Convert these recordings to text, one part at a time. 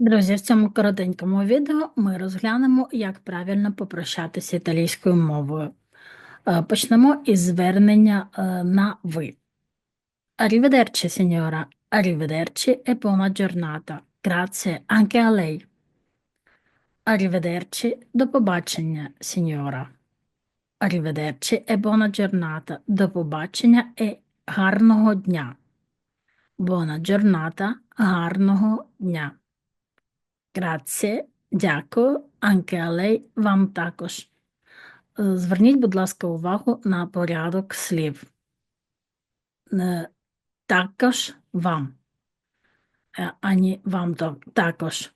Друзі, в цьому коротенькому відео ми розглянемо, як правильно попрощатися італійською мовою. Е, Почнемо із звернення е, на ви. Arrivederci, signora. Arrivederci e buona giornata. Grazie anche a lei. Arrivederci, до побачення, signora. Arrivederci e buona giornata. До побачення і гарного дня. Buona giornata, гарного дня. Grazie, дякую, lei, вам також. Зверніть, будь ласка, увагу на порядок слів. Е, Також вам, Е, ані вам також.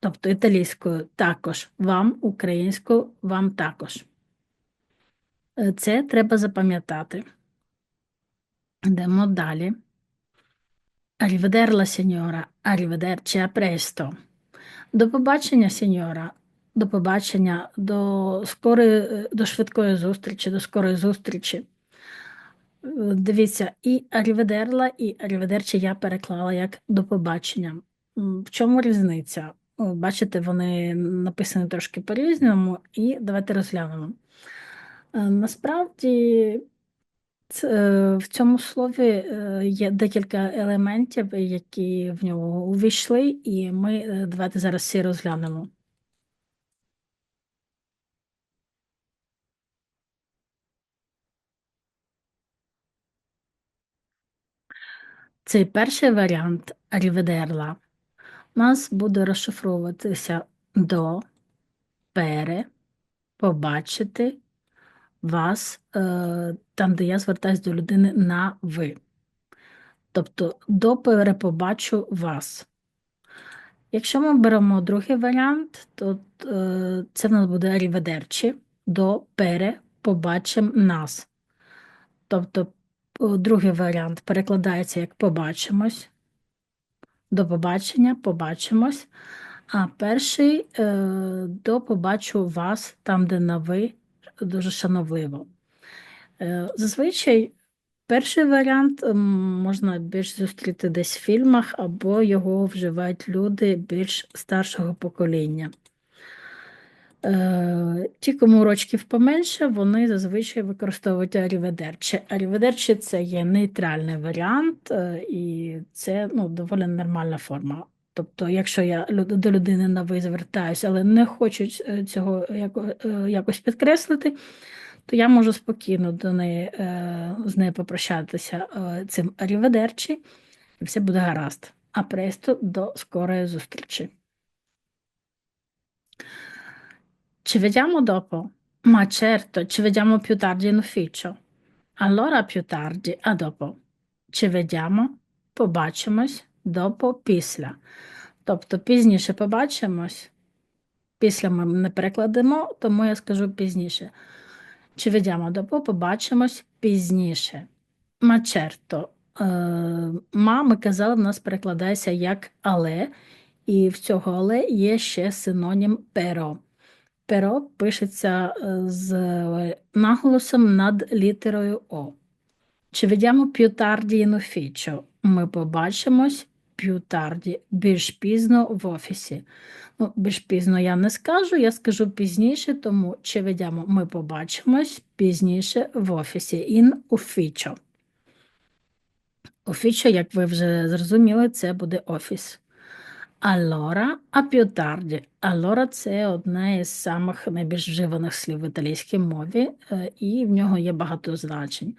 Тобто італійською також вам, українською вам також. Е, Це треба запам'ятати. Йдемо далі. Arrivederla, signora. Arrivederci, a presto. До побачення, сеньора. До побачення, до скорої, до швидкої зустрічі, до скорої зустрічі. Дивіться, і аріведерла, і аріведерчі я переклала як до побачення. В чому різниця? Бачите, вони написані трошки по-різному, і давайте розглянемо. Е, Насправді е, в цьому слові е, є декілька елементів, які в нього увійшли, і ми е, давайте зараз всі розглянемо. Цей перший варіант «ріведерла» у нас буде розшифровуватися до, пере, побачити, вас, е, там, де я звертаюсь до людини на ви. Тобто до перепобачу вас. Якщо ми беремо другий варіант, то е, це в нас буде «ріведерчі», до пере побачим нас. Тобто другий варіант перекладається як побачимось. До побачення, побачимось. А перший е, до побачу вас, там, де на ви, дуже шановливо. Е, зазвичай перший варіант можна більш зустріти десь в фільмах, або його вживають люди більш старшого покоління. Е, ті, кому рочків поменше, вони зазвичай використовують аріведерче. Аріведерче це є нейтральний варіант, е, і це ну, доволі нормальна форма. Тобто, якщо я до людини на ви звертаюся, але не хочу е, цього е, якось підкреслити, то я можу спокійно до неї, е, з нею попрощатися е, цим аріведерчі, і все буде гаразд. А престо до скорої зустрічі. Ci vediamo dopo? Ma certo, ci vediamo più tardi in ufficio. Allora più tardi, a dopo. Ci vediamo, побачимось, допо, після. Тобто пізніше побачимось, після ми не перекладемо, тому я скажу пізніше. Ci vediamo dopo, побачимось пізніше. Certo. Е, ма, ми казали, в нас перекладається як але, і в цього але є ще синонім pero. Перо пишеться е, з наголосом над літерою О. Чи ведемо in ufficio? Ми побачимось più tardi, більш пізно в офісі. Ну, більш пізно я не скажу, я скажу пізніше, тому чи ведемо ми побачимось пізніше в офісі in ufficio. Ufficio, як ви вже зрозуміли, це буде офіс. Allora, a più tardi. Allora – це одне із самих найбільш вживаних слів в італійській мові, е, і в нього є багато значень.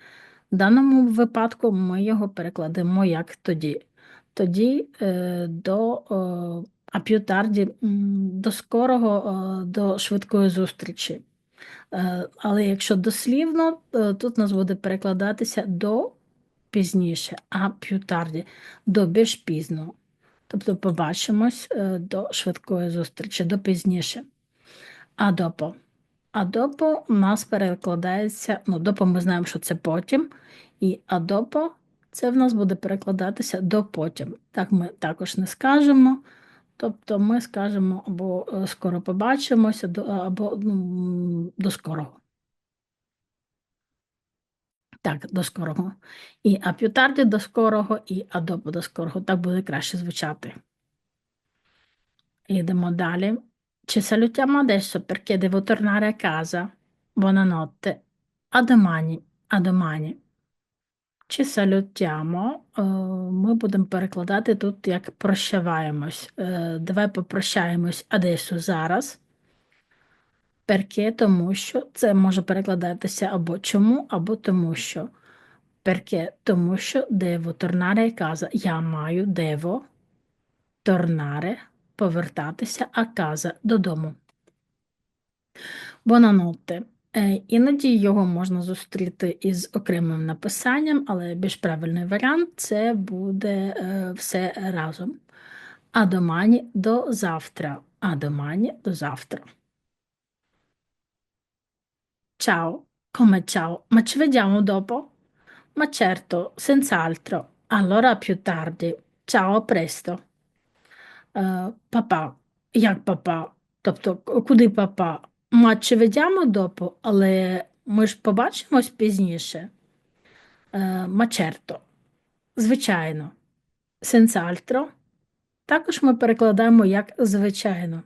В даному випадку ми його перекладемо як тоді. Тоді е, до tardi, до скорого, до швидкої зустрічі. Е, Але якщо дослівно, е, тут нас буде перекладатися до пізніше, а tardi – до більш пізно. Тобто побачимось до швидкої зустрічі, до пізніше. А допо. А допо у нас перекладається, ну, допо ми знаємо, що це потім, і адопо це в нас буде перекладатися до потім. Так ми також не скажемо. Тобто ми скажемо або е, скоро побачимося, або ну, до скорого. Так, до скорого. І а più tardi до скорого, і а dopo до скорого. Так буде краще звучати. Йдемо далі. Ci salutiamo adesso perché devo tornare a casa. Buonanotte. A domani. Ci salutiamo. Е, Ми будемо перекладати тут як прощаваємось. Е, Давай попрощаємось adesso зараз. Перке, тому що це може перекладатися або чому, або тому що. Перке, тому що tornare a casa. Я маю devo tornare, повертатися a casa додому. Buonanotte. Е, Іноді його можна зустріти із окремим написанням, але більш правильний варіант це буде е, все разом. А домані до завтра. А домані до завтра. Ciao, come ciao? Ma ci vediamo dopo? Ma certo, senz'altro. Allora più tardi. Ciao, a presto. Е, Папа. Як папа? Тобто, куди папа? Ма чи ведемо допо, але ми ж побачимось пізніше. Е, Мачерто. Звичайно. Сенсальтро. Також ми перекладаємо як звичайно.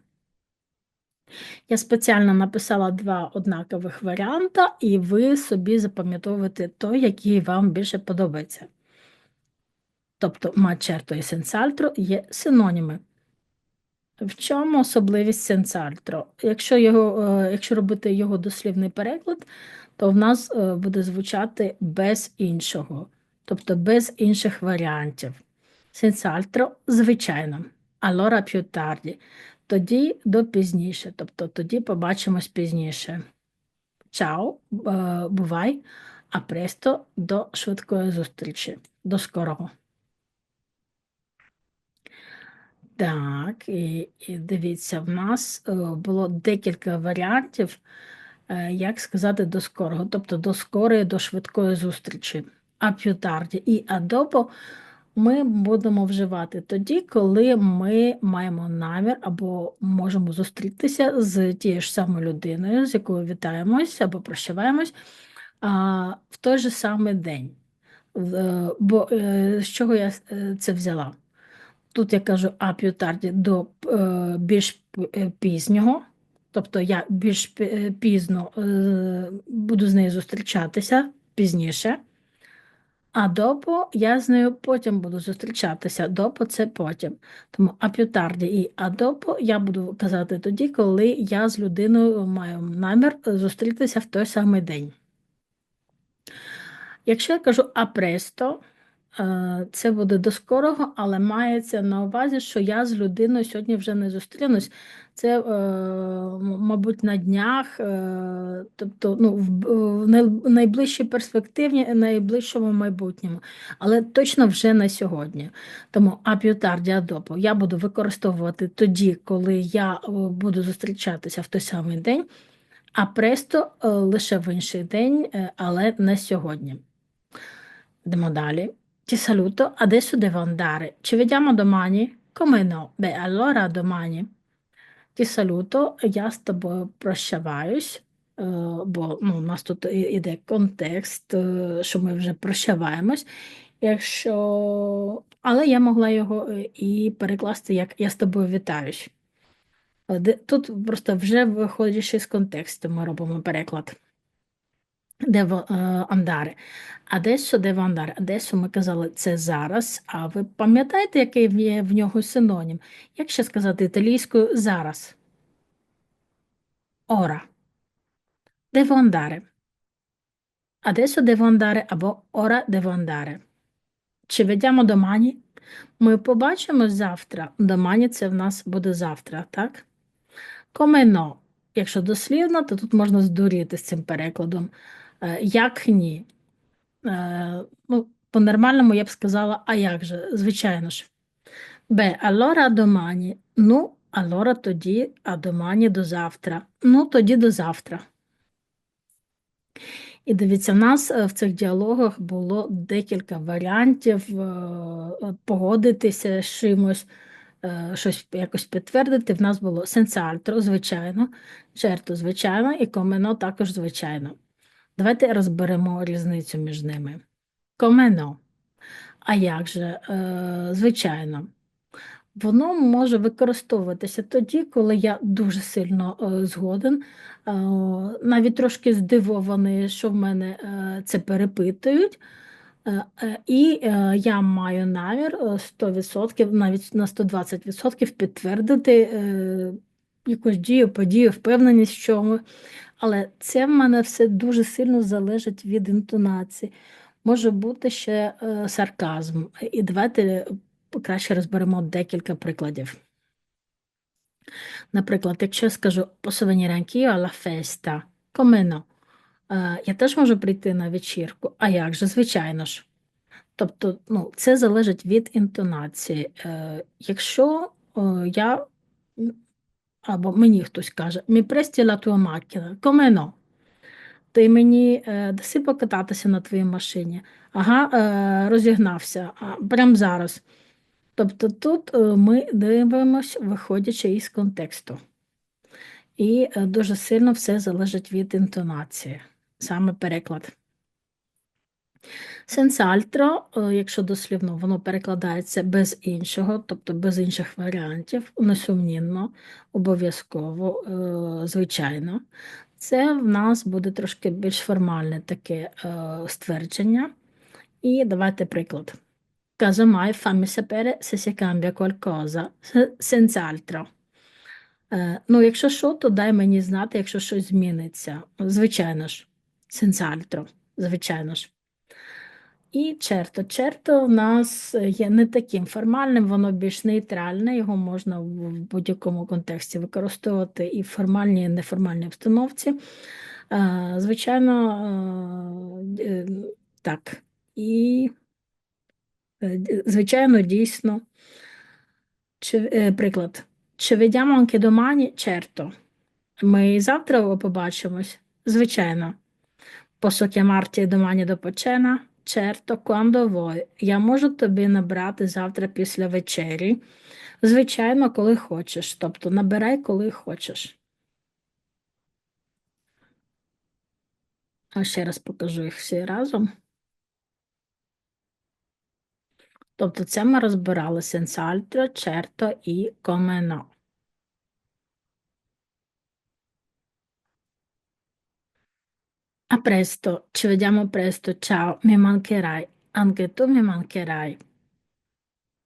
Я спеціально написала два однакових варіанта, і ви собі запам'ятовуєте той, який вам більше подобається. Тобто мачерто і сенсальтро є синоніми. В чому особливість сенсальтро? Якщо, його, е, якщо робити його дослівний переклад, то в нас е, буде звучати без іншого, тобто без інших варіантів. Сенсальтро звичайно. Allora più tardi. Тоді до пізніше, тобто тоді побачимось пізніше. Чао, е, бувай, а престо до швидкої зустрічі. До скорого. Так, і, і дивіться, в нас е, було декілька варіантів, е, як сказати до скорого, тобто до скорої, до швидкої зустрічі. А п'ютарді і адопо ми будемо вживати тоді, коли ми маємо намір або можемо зустрітися з тією ж самою людиною, з якою вітаємось або прощаваємось в той же самий день. Е, Бо з чого я це взяла? Тут я кажу а п'ютарді до е, більш е, пізнього, тобто я більш е, пізно буду з нею зустрічатися пізніше, а допо я з нею потім буду зустрічатися. Допо це потім. Тому а п'ютарді і а допо я буду казати тоді, коли я з людиною маю намір зустрітися в той самий день. Якщо я кажу а престо, е, це буде до скорого, але мається на увазі, що я з людиною сьогодні вже не зустрінусь. Це, е, мабуть, на днях, е, тобто ну, в, найближчій перспективі, найближчому майбутньому, але точно вже на сьогодні. Тому ап'ютарді адопо я буду використовувати тоді, коли я е, буду зустрічатися в той самий день, а престо е, лише в інший день, е, але не сьогодні. Йдемо далі. Ti saluto, adesso devo andare. Ci vediamo domani? Come no? Beh, allora domani. Ti saluto, я з тобою прощаваюсь, е, бо ну, у нас тут іде контекст, е, що ми вже прощаваємось. Якщо... Але я могла його е, і перекласти, як я з тобою вітаюсь. Е, де- Тут просто вже виходячи з контексту, ми робимо переклад. Devo е, andare. Adesso devo andare. Adesso ми казали це зараз. А ви пам'ятаєте, який є в нього синонім? Як ще сказати італійською зараз? Ora. Devo andare. Adesso devo andare або ora devo andare. Чи ведемо домані? Ми побачимось завтра. Домані це в нас буде завтра, так? Come. Якщо дослівно, то тут можна здуріти з цим перекладом. Е, Як ні? Е, Ну, по-нормальному я б сказала, а як же? Звичайно ж. Бе, allora домані. Ну, allora тоді, а домані до завтра. Ну, тоді до завтра. І дивіться, в нас е, в цих діалогах було декілька варіантів погодитися з чимось, щось якось підтвердити. В нас було сенсальтро, звичайно, черто, звичайно, і комено також звичайно. Давайте розберемо різницю між ними. Комено. А як же? Е, Звичайно. Воно може використовуватися тоді, коли я дуже сильно е, згоден, е, навіть трошки здивований, що в мене це перепитують. І я маю намір е, 100%, навіть на 120% підтвердити якусь дію, подію, впевненість чому. Але це в мене все дуже сильно залежить від інтонації. Може бути ще е, сарказм. І давайте краще розберемо декілька прикладів. Наприклад, якщо я скажу anch'io alla festa, come? Е, Я теж можу прийти на вечірку. А як же, звичайно ж. Тобто, ну, це залежить від інтонації. Е, Якщо е, я або мені хтось каже, mi presti la tua macchina, come? Ти мені е, даси покататися на твоїй машині. Ага, е, розігнався, прямо зараз. Тобто тут е, ми дивимося, виходячи із контексту. І дуже сильно все залежить від інтонації, саме переклад. Сенсальтро, е, якщо дослівно, воно перекладається без іншого, тобто без інших варіантів, несумнівно, обов'язково, е, звичайно. Це в нас буде трошки більш формальне таке е, ствердження. І давайте приклад. Casomai fammi sapere se si cambia qualcosa, senz'altro. Ну, якщо що, то дай мені знати, якщо щось зміниться. Звичайно ж, сенсальтро, звичайно ж. І черто. Черто у нас є не таким формальним, воно більш нейтральне, його можна в будь-якому контексті використовувати і в формальній, і в неформальній обстановці. Звичайно, е, так. І, е, звичайно, дійсно, е, приклад. Чи vediamo domani? Certo. Ми завтра побачимось? Звичайно. Posso chiamarti domani dopo cena? Certo, quando vuoi. Я можу тобі набрати завтра після вечері. Звичайно, коли хочеш. Тобто набирай, коли хочеш. А ще раз покажу їх всі разом. Тобто це ми розбирали senz'altro, certo і come A presto, ci vediamo presto, ciao, mi mancherai, anche tu mi mancherai.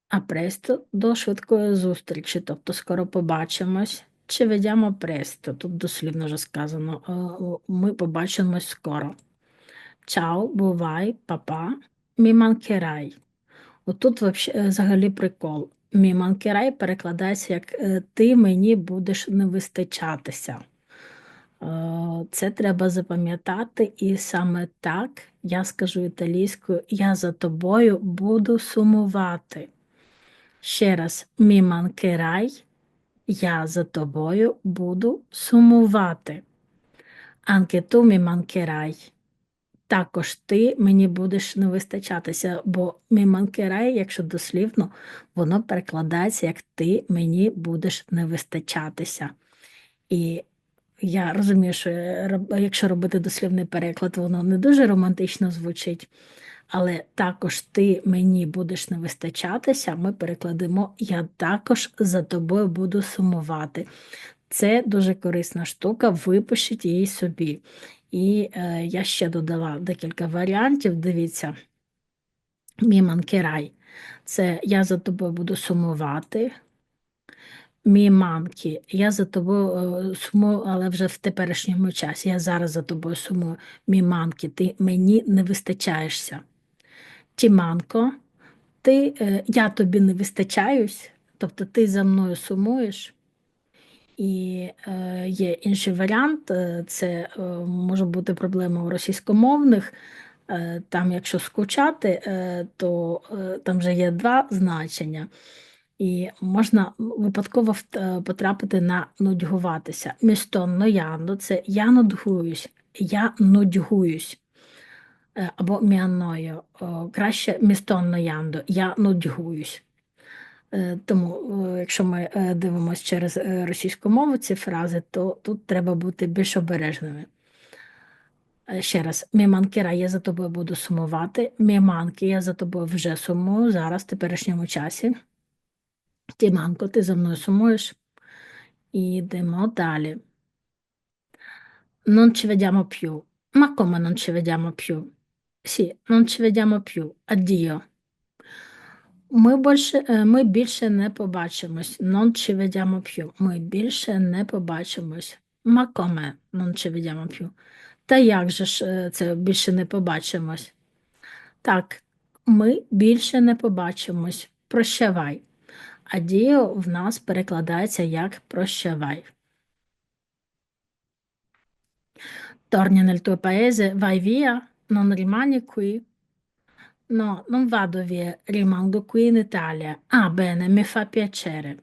А престо до швидкої зустрічі, тобто скоро побачимось. Чи ведемо престо? Тут дослівно вже сказано. Ми побачимось скоро. Чао, бувай, папа, мі манкерай. Отут взагалі прикол. Мі манкерай перекладається як ти мені будеш не вистачатися. Це треба запам'ятати, і саме так я скажу італійською, я за тобою буду сумувати. Ще раз, мі манкерай, я за тобою буду сумувати. Анке ту мі манкерай. Також ти мені будеш не вистачатися, бо мі манкерай, якщо дослівно, воно перекладається, як ти мені будеш не вистачатися. І я розумію, що якщо робити дослівний переклад, воно не дуже романтично звучить, але також ти мені будеш не вистачатися, ми перекладемо Я також за тобою буду сумувати. Це дуже корисна штука, випишіть її собі. І е, я ще додала декілька варіантів. Дивіться, мій манкерай. Це я за тобою буду сумувати мій мамки, я за тобою е, сумую, але вже в теперішньому часі. Я зараз за тобою сумую, мій мамки, ти мені не вистачаєшся. Тіманко, ти, е, я тобі не вистачаюсь, тобто ти за мною сумуєш. І е, є інший варіант, е, це е, може бути проблема у російськомовних. Е, там, якщо скучати, е, то е, там вже є два значення. І можна випадково е, потрапити на нудьгуватися. Місто ноянду це я нудьгуюсь, я нудьгуюсь. Е, або міаною. Краще місто ноянду, я нудьгуюсь. Е, тому, якщо ми дивимося через російську мову ці фрази, то тут треба бути більш обережними. Ще раз, міманкера, я за тобою буду сумувати. Міманки, я за тобою вже сумую зараз, в теперішньому часі. Тіманко, ти за мною сумуєш? Ідемо далі. Non ci vediamo più. Ma come non ci vediamo più? Sì, non ci vediamo più. Addio. Ми більше, е, ми більше не побачимось. Non ci vediamo più. Ми більше не побачимось. Ma come non ci vediamo più? Та як же ж е, це більше не побачимось? Так, ми більше не побачимось. Прощавай. Адіо в нас перекладається як прощавай. Torni nel tuo paese, vai via, non rimani qui. No, non vado via, rimango qui in Italia. Ah, bene, mi fa piacere.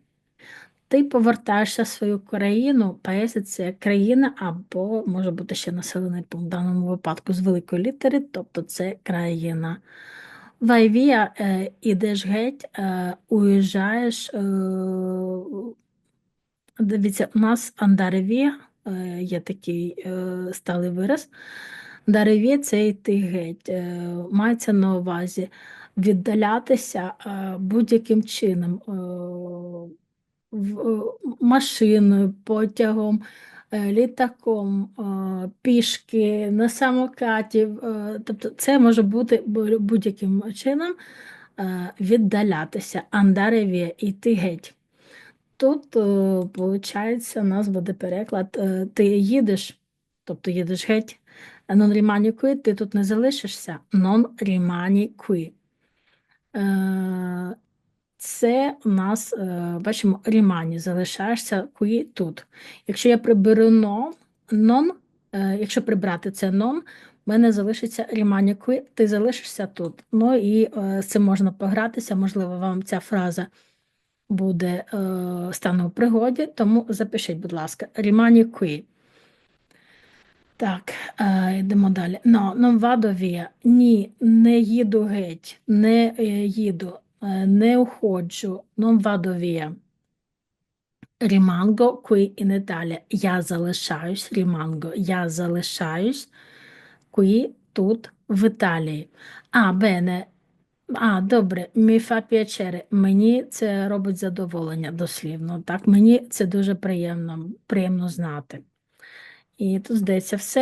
Ти повертаєшся в свою країну, паесі це країна або може бути ще населений пункт в даному випадку з великої літери, тобто це країна. Вайвія, е, ідеш геть, е, уїжджаєш. Е, дивіться, у нас андареві е, є такий е, сталий вираз. Дареві це йти геть. Е, мається на увазі віддалятися е, будь-яким чином. Е, в- е, машиною, потягом, літаком, е, пішки, на самокаті. е, Тобто це може бути будь-яким чином е, віддалятися, андареві, йти геть. Тут, виходить, у нас буде переклад е, ти їдеш, тобто їдеш геть, non rimani qui, ти тут не залишишся, non rimani qui. Це у нас, е, бачимо, rimani, залишаєшся qui тут. Якщо я приберу non, non, е, якщо прибрати це non, в мене залишиться rimani qui, ти залишишся тут. Ну і е, з цим можна погратися, можливо, вам ця фраза буде стане у пригоді, тому запишіть, будь ласка, rimani qui. Так, йдемо далі. No, non vado. Ні, не їду геть, не їду, е, не уходжу, non vado via. Rimango qui in Italia. Я залишаюсь, rimango, я залишаюсь qui тут, в Італії. А, бене, а, добре, mi fa piacere. Мені це робить задоволення дослівно. Так, мені це дуже приємно, приємно знати. І тут здається все.